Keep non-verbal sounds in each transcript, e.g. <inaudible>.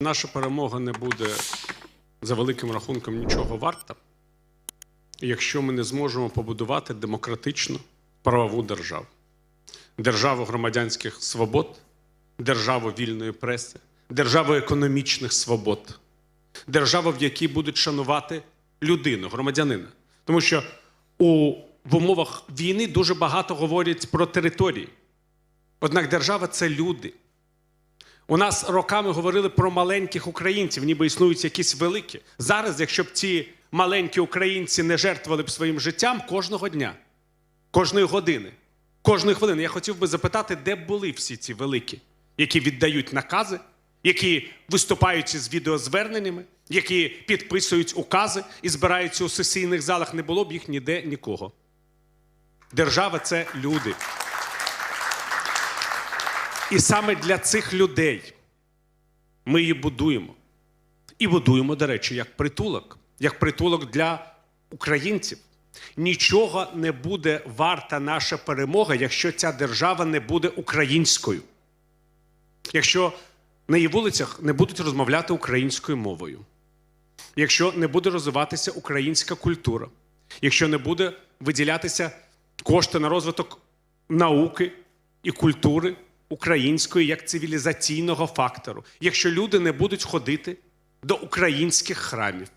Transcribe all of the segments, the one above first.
Наша перемога не буде за великим рахунком нічого варта, якщо ми не зможемо побудувати демократичну правову державу, державу громадянських свобод, державу вільної преси, державу економічних свобод, державу, в якій будуть шанувати людину, громадянина. Тому що у, в умовах війни дуже багато говорять про території. Однак держава це люди. У нас роками говорили про маленьких українців, ніби існують якісь великі. Зараз, якщо б ці маленькі українці не жертвували б своїм життям кожного дня, кожної години, кожної хвилини, я хотів би запитати, де були всі ці великі, які віддають накази, які виступають із відеозверненнями, які підписують укази і збираються у сесійних залах. Не було б їх ніде нікого. Держава це люди. І саме для цих людей ми її будуємо. І будуємо, до речі, як притулок, як притулок для українців. Нічого не буде варта наша перемога, якщо ця держава не буде українською. Якщо на її вулицях не будуть розмовляти українською мовою, якщо не буде розвиватися українська культура, якщо не буде виділятися кошти на розвиток науки і культури української як цивілізаційного фактору, якщо люди не будуть ходити до українських храмів.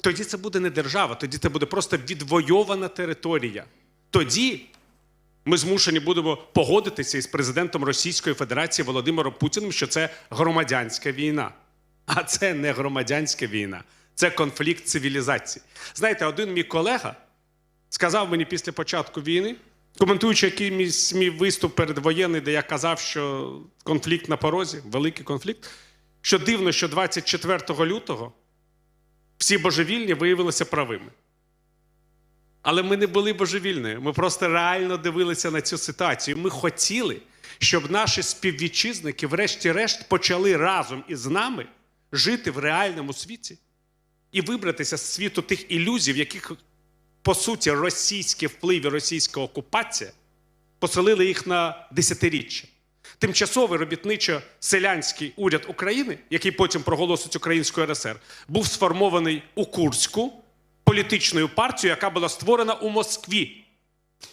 Тоді це буде не держава, тоді це буде просто відвойована територія. Тоді ми змушені будемо погодитися із президентом Російської Федерації Володимиром Путіним, що це громадянська війна. А це не громадянська війна, це конфлікт цивілізацій. Знаєте, один мій колега сказав мені після початку війни, коментуючи якийсь мій виступ передвоєнний, де я казав, що конфлікт на порозі, великий конфлікт, що дивно, що 24 лютого всі божевільні виявилися правими. Але ми не були божевільними. Ми просто реально дивилися на цю ситуацію. Ми хотіли, щоб наші співвітчизники, врешті-решт, почали разом із нами жити в реальному світі і вибратися з світу тих ілюзій, в яких, по суті, російські впливи, російська окупація поселили їх на десятиріччя. Тимчасовий робітничо-селянський уряд України, який потім проголосить Українську РСР, був сформований у Курську політичною партією, яка була створена у Москві.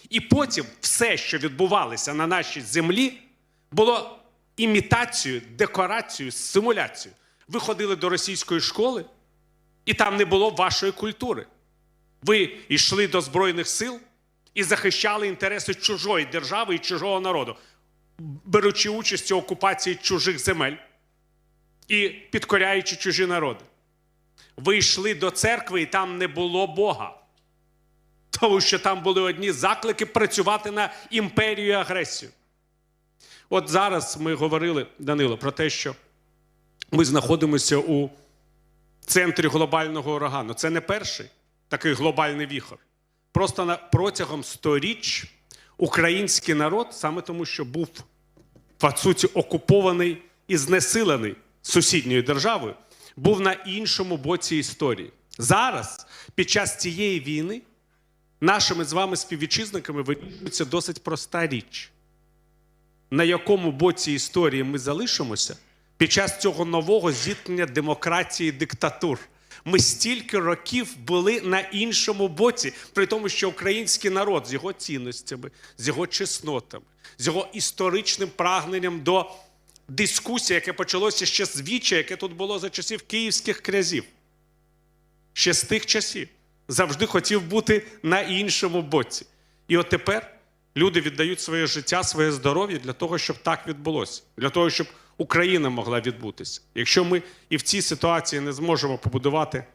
І потім все, що відбувалося на нашій землі, було імітацією, декорацією, симуляцією. Ви ходили до російської школи, і там не було вашої культури. Ви йшли до Збройних сил і захищали інтереси чужої держави і чужого народу, беручи участь у окупації чужих земель і підкоряючи чужі народи. Ви йшли до церкви, і там не було Бога. Тому що там були одні заклики працювати на імперію і агресію. От зараз ми говорили, Данило, про те, що ми знаходимося у центрі глобального урагану. Це не перший такий глобальний віхор. Просто на, протягом сторіч український народ, саме тому, що був по суті окупований і знесилений сусідньою державою, був на іншому боці історії. Зараз, під час цієї війни, нашими з вами співвітчизниками вирішується досить проста річ. На якому боці історії ми залишимося під час цього нового зіткнення демократії диктатур. Ми стільки років були на іншому боці, при тому, що український народ з його цінностями, з його чеснотами, з його історичним прагненням до дискусії, яке почалося ще з віча, яке тут було за часів київських князів. Ще з тих часів завжди хотів бути на іншому боці. І от тепер люди віддають своє життя, своє здоров'я для того, щоб так відбулося, для того, щоб Україна могла відбутися. Якщо ми і в цій ситуації не зможемо побудувати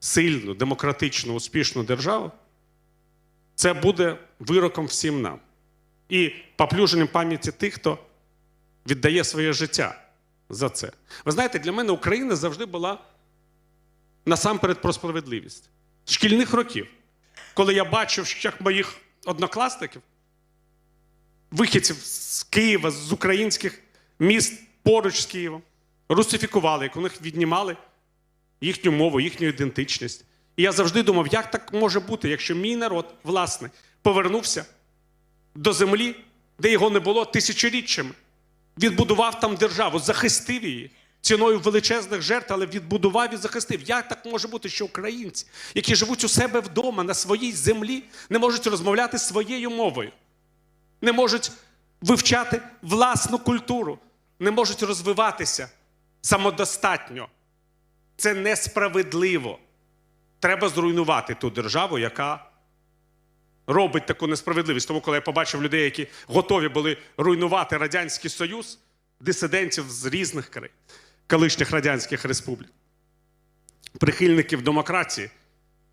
сильну, демократичну, успішну державу, це буде вироком всім нам. І поплюженням пам'яті тих, хто віддає своє життя за це. Ви знаєте, для мене Україна завжди була насамперед про справедливість. Шкільних років, коли я бачив, як моїх однокласників, вихідців з Києва, з українських міст поруч з Києвом, русифікували, як у них віднімали їхню мову, їхню ідентичність. І я завжди думав, як так може бути, якщо мій народ, власне, повернувся до землі, де його не було тисячоріччями. відбудував там державу, захистив її ціною величезних жертв, але відбудував і захистив. Як так може бути, що українці, які живуть у себе вдома на своїй землі, не можуть розмовляти своєю мовою, не можуть вивчати власну культуру, не можуть розвиватися самодостатньо? Це несправедливо. Треба зруйнувати ту державу, яка робить таку несправедливість. Тому, коли я побачив людей, які готові були руйнувати Радянський Союз, дисидентів з різних країн, колишніх радянських республік, прихильників демократії,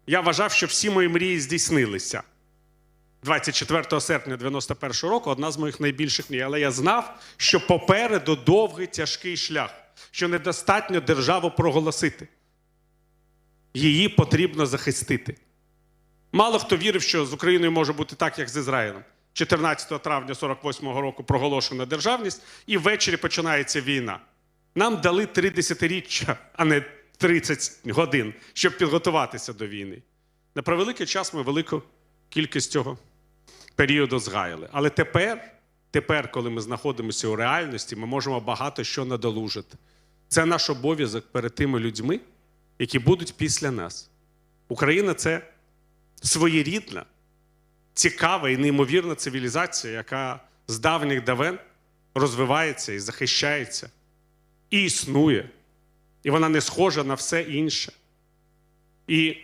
я вважав, що всі мої мрії здійснилися. 24 серпня 91 року одна з моїх найбільших мрій. Але я знав, що попереду довгий тяжкий шлях, що недостатньо державу проголосити. Її потрібно захистити. Мало хто вірив, що з Україною може бути так, як з Ізраїлем. 14 травня 48-го року проголошена державність, і ввечері починається війна. Нам дали три десятиріччя, а не 30 годин, щоб підготуватися до війни. На превеликий час ми велику кількість цього періоду згаяли. Але тепер, тепер, коли ми знаходимося у реальності, ми можемо багато що надолужити. Це наш обов'язок перед тими людьми, які будуть після нас. Україна це своєрідна, цікава і неймовірна цивілізація, яка з давніх давен розвивається і захищається, і існує. І вона не схожа на все інше. І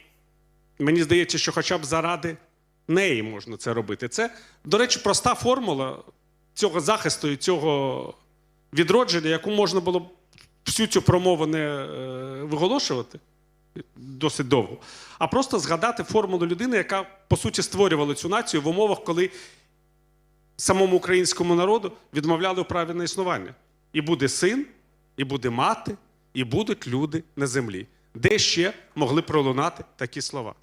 мені здається, що хоча б заради неї можна це робити. Це, до речі, проста формула цього захисту і цього відродження, яку можна було всю цю промову не е, виголошувати досить довго, а просто згадати формулу людини, яка по суті створювала цю націю в умовах, коли самому українському народу відмовляли у праві на існування. І буде син, і буде мати, і будуть люди на землі. Де ще могли пролунати такі слова?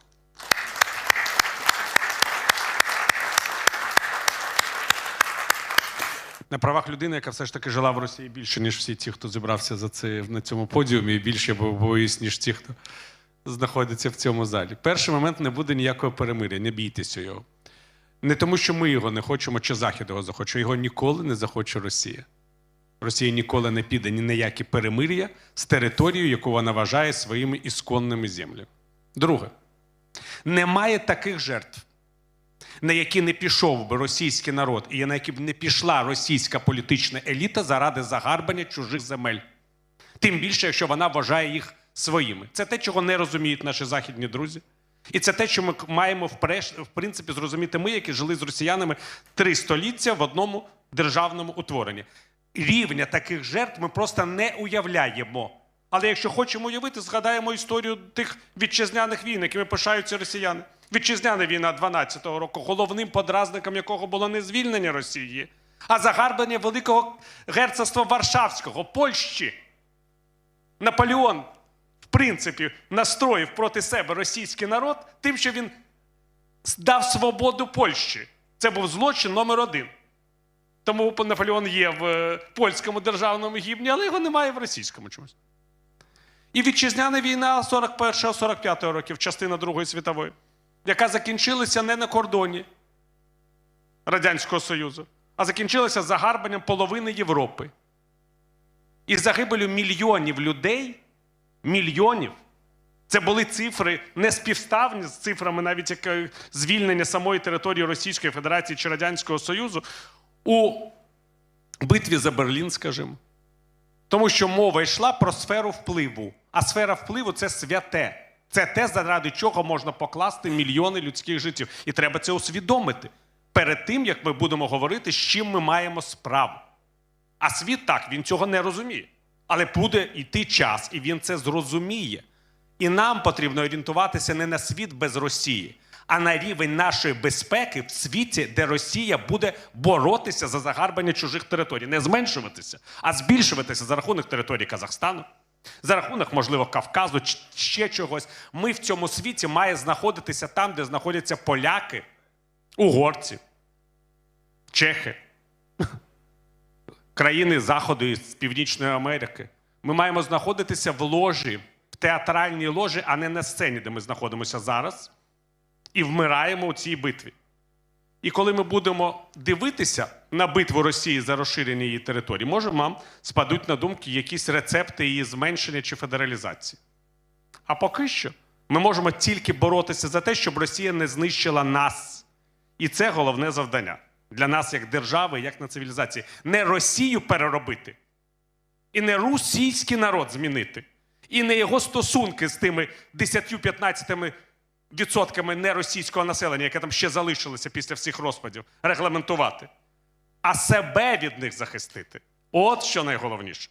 На правах людини, яка все ж таки жила в Росії більше, ніж всі ті, хто зібрався за це на цьому подіумі, і більше я боюсь, ніж ті, хто знаходиться в цьому залі. Перший момент не буде ніякого перемиря, не бійтеся його. Не тому, що ми його не хочемо, чи Захід його захоче. Його ніколи не захоче Росія. Росія ніколи не піде ні на які перемир'я з територією, яку вона вважає своїми ісконними землями. Друге, немає таких жертв, на які не пішов би російський народ, і на які б не пішла російська політична еліта заради загарбання чужих земель. Тим більше, якщо вона вважає їх своїми. Це те, чого не розуміють наші західні друзі. І це те, що ми маємо в принципі зрозуміти ми, які жили з росіянами три століття в одному державному утворенні. Рівня таких жертв ми просто не уявляємо. Але якщо хочемо уявити, згадаємо історію тих вітчизняних війн, якими пишаються росіяни. Вітчизняна війна 12-го року, головним подразником якого було не звільнення Росії, а загарбання Великого герцогства Варшавського, Польщі. Наполеон, в принципі, настроїв проти себе російський народ тим, що він дав свободу Польщі. Це був злочин номер один. Тому Наполеон є в е, польському державному гімні, але його немає в російському чомусь. І вітчизняна війна 41-45 років, частина Другої світової, яка закінчилася не на кордоні Радянського Союзу, а закінчилася загарбанням половини Європи. І загибелю мільйонів людей, мільйонів. Це були цифри не співставні з цифрами навіть як е, звільнення самої території Російської Федерації чи Радянського Союзу у битві за Берлін, скажімо. Тому що мова йшла про сферу впливу. А сфера впливу це святе. Це те, заради чого можна покласти мільйони людських життів. І треба це усвідомити перед тим, як ми будемо говорити, з чим ми маємо справу. А світ так, він цього не розуміє. Але буде йти час, і він це зрозуміє. І нам потрібно орієнтуватися не на світ без Росії, а на рівень нашої безпеки в світі, де Росія буде боротися за загарбання чужих територій, не зменшуватися, а збільшуватися за рахунок території Казахстану, за рахунок, можливо, Кавказу, ще чогось. Ми в цьому світі має знаходитися там, де знаходяться поляки, угорці, чехи <laughs> країни Заходу і Північної Америки. Ми маємо знаходитися в ложі, в театральній ложі, а не на сцені, де ми знаходимося зараз, і вмираємо у цій битві. І коли ми будемо дивитися на битву Росії за розширення її території, може, вам спадуть на думки якісь рецепти її зменшення чи федералізації. А поки що ми можемо тільки боротися за те, щоб Росія не знищила нас. І це головне завдання для нас, як держави, як на цивілізації. Не Росію переробити, і не російський народ змінити, і не його стосунки з тими 10-15 відсотками неросійського населення, яке там ще залишилося після всіх розпадів, регламентувати, а себе від них захистити. От що найголовніше.